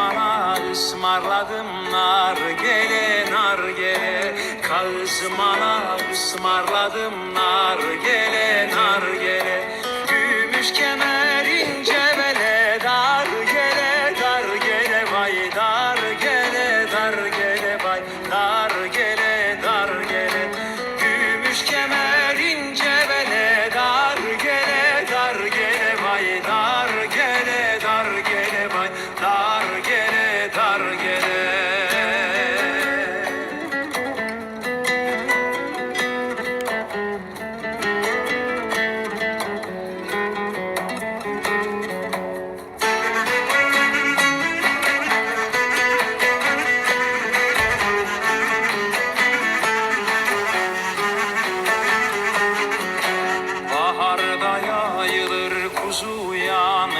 sana ısmarladım nargele nargele Kazmana ısmarladım nargele Hallelujah.